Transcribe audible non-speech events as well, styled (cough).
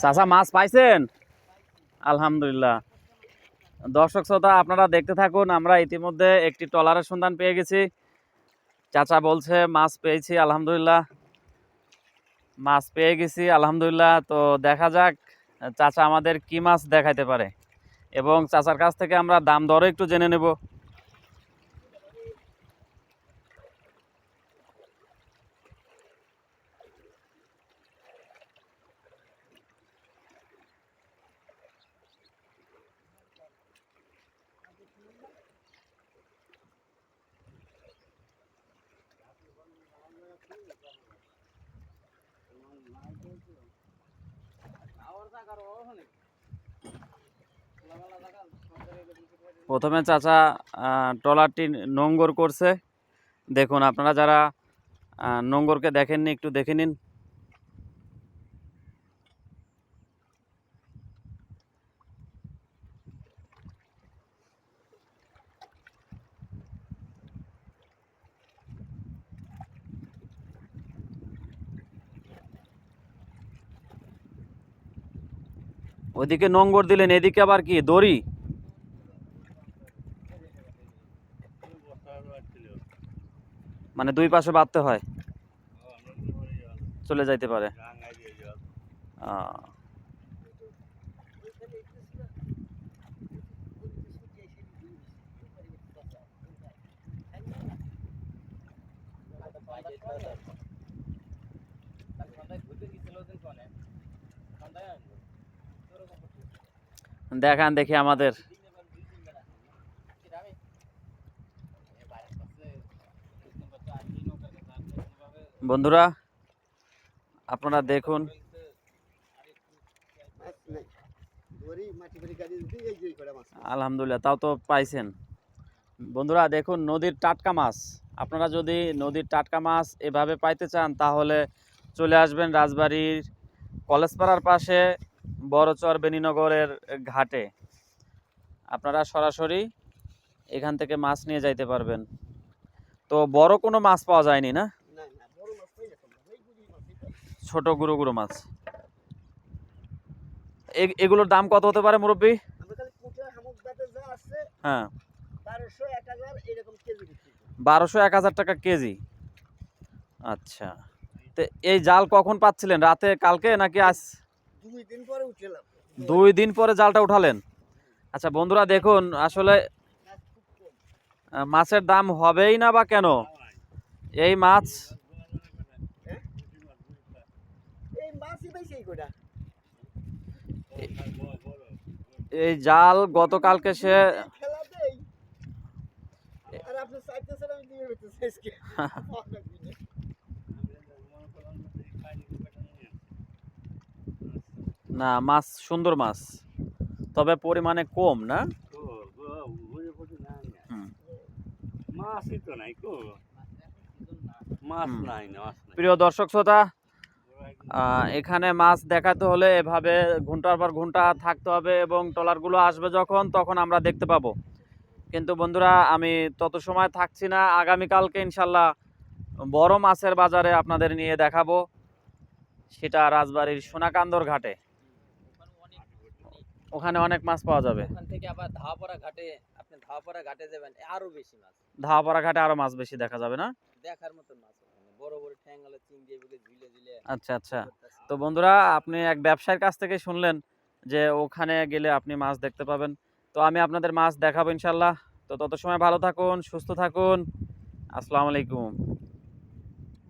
চাচা, মাছ পাইছেন? আলহামদুলিল্লাহ। দর্শক শ্রোতা, আপনারা দেখতে থাকুন, আমরা ইতিমধ্যে একটি ট্রলারের সন্ধান পেয়ে গেছি। চাচা বলছে, মাছ পেয়েছি, আলহামদুলিল্লাহ। মাছ পেয়ে গেছি, আলহামদুলিল্লাহ। তো দেখা যাক, চাচা আমাদের কি মাছ দেখাইতে পারে। এবং চাচার কাছ থেকে আমরা দাম দরও একটু জেনে নেব। প্রথমে চাচা ট্রলারটি নোঙ্গর করছে। দেখুন আপনারা যারা নোঙ্গরকে দেখেননি একটু দেখে নিন। ওইদিকে নোঙ্গর দিলেন এদিকে আবার কি? দড়ি? মানে দুই পাশে বাঁধতে হয়। চলে যাইতে পারে। আহ, দেখান দেখি আমাদের। বন্ধুরা, আপনারা দেখুন। আলহামদুলিল্লাহ, তাও তো পাইছেন। বন্ধুরা, দেখুন নদীর টাটকা মাছ। আপনারা যদি নদীর টাটকা মাছ এভাবে পাইতে চান, তাহলে চলে আসবেন রাজবাড়ির কলেজপাড়ার পাশে। বড়চর বেনীনগরের ঘাটে। আপনারা সরাসরি এখান থেকে মাছ নিয়ে যাইতে পারবেন। তো বড় কোনো মাছ পাওয়া যায়নি না? ছোট গুঁড়ো গুঁড়ো মাছ। এগুলোর দাম কত হতে পারে মুরব্বী? হ্যাঁ। বারোশো এক হাজার টাকা কেজি। আচ্ছা। তো এই জাল কখন পাচ্ছিলেন? রাতে, কালকে নাকি আজ? দুই দিন পরে উঠলাম। দুই দিন পরে জালটা উঠালেন? আচ্ছা বন্ধুরা দেখুন আসলে মাছের দাম হবেই না বা কেন? এই মাছ এই জাল গতকালকে সে আর আপনি চাইতেছেন আমি দিয়ে হইতেছে (laughs) না মাছ সুন্দর মাছ। তবে পরিমাণে কম না? প্রিয় দর্শক শ্রোতা এখানে মাছ দেখাতে হলে এভাবে ঘণ্টার পর ঘণ্টা থাকতে হবে এবং ট্রলারগুলো আসবে যখন তখন আমরা দেখতে পাবো। কিন্তু বন্ধুরা আমি তত সময় থাকছি না। আগামীকালকে ইনশাল্লাহ বড় মাছের বাজারে আপনাদের নিয়ে দেখাবো। সেটা রাজবাড়ির সোনাকান্দর ঘাটে। ওখানে অনেক মাছ পাওয়া যাবে। ওখান থেকে আবার ধাওয়াপাড়া ঘাটে আপনি ধাওয়াপাড়া ঘাটে যাবেন আরও বেশি মাছ। ধাওয়াপাড়া ঘাটে আরও মাছ বেশি দেখা যাবে না? দেখার মতন মাছ বড় বড় চিংড়ি এগুলো ঝুলে ঝুলে আচ্ছা আচ্ছা। তো বন্ধুরা আপনি এক ব্যবসায়ীর কাছ থেকে শুনলেন যে ওখানে গেলে আপনি মাছ দেখতে পাবেন। তো আমি আপনাদের মাছ দেখাবো ইনশাল্লাহ তো তত সময় ভালো থাকুন সুস্থ থাকুন। আসসালামু আলাইকুম।